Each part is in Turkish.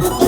Oh.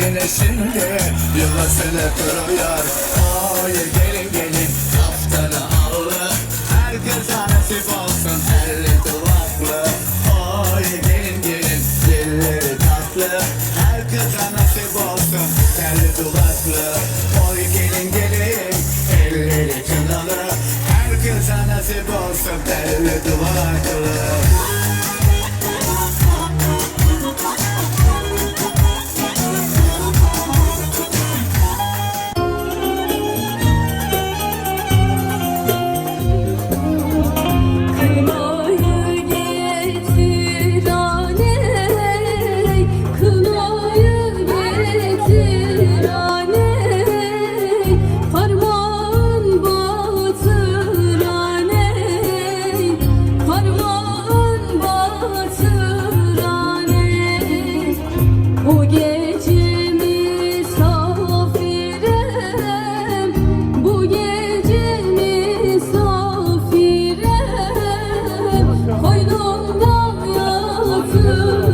Sevdiğini şimdi yuvasını kuruyor Oy gelin gelin through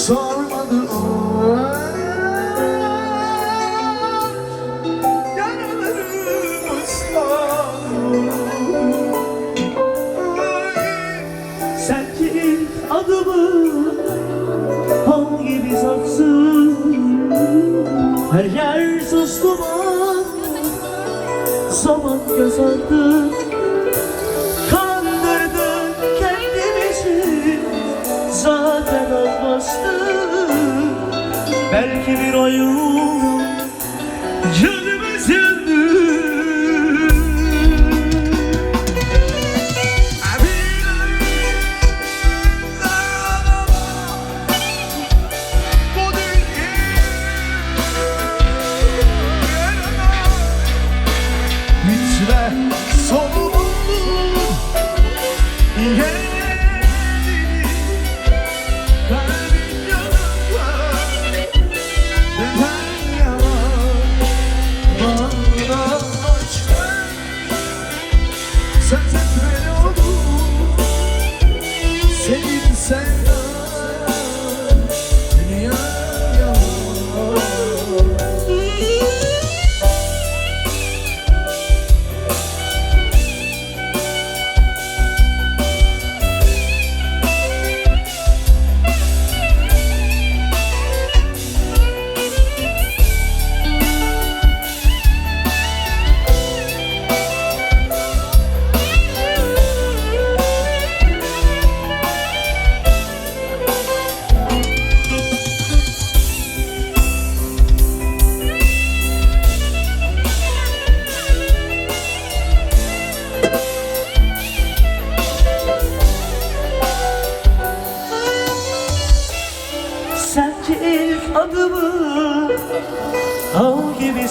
So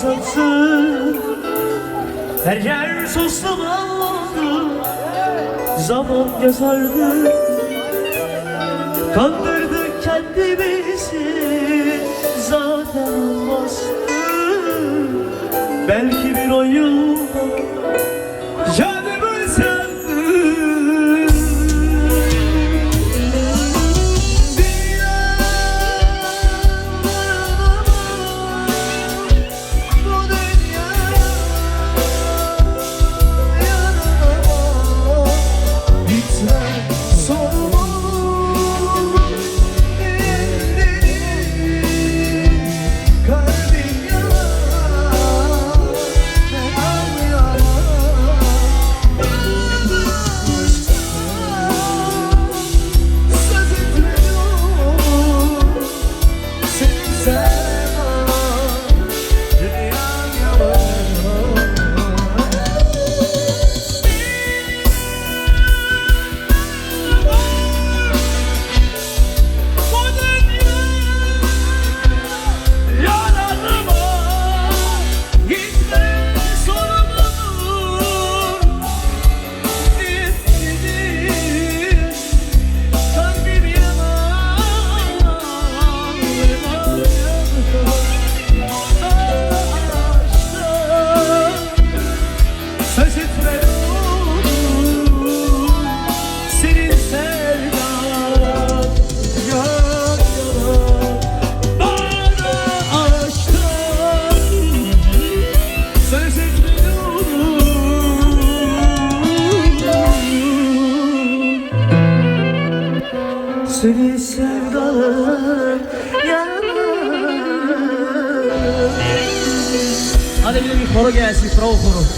tatsız Her yer sustum ağladı Zaman yazardı. Moruguesi, Profuno.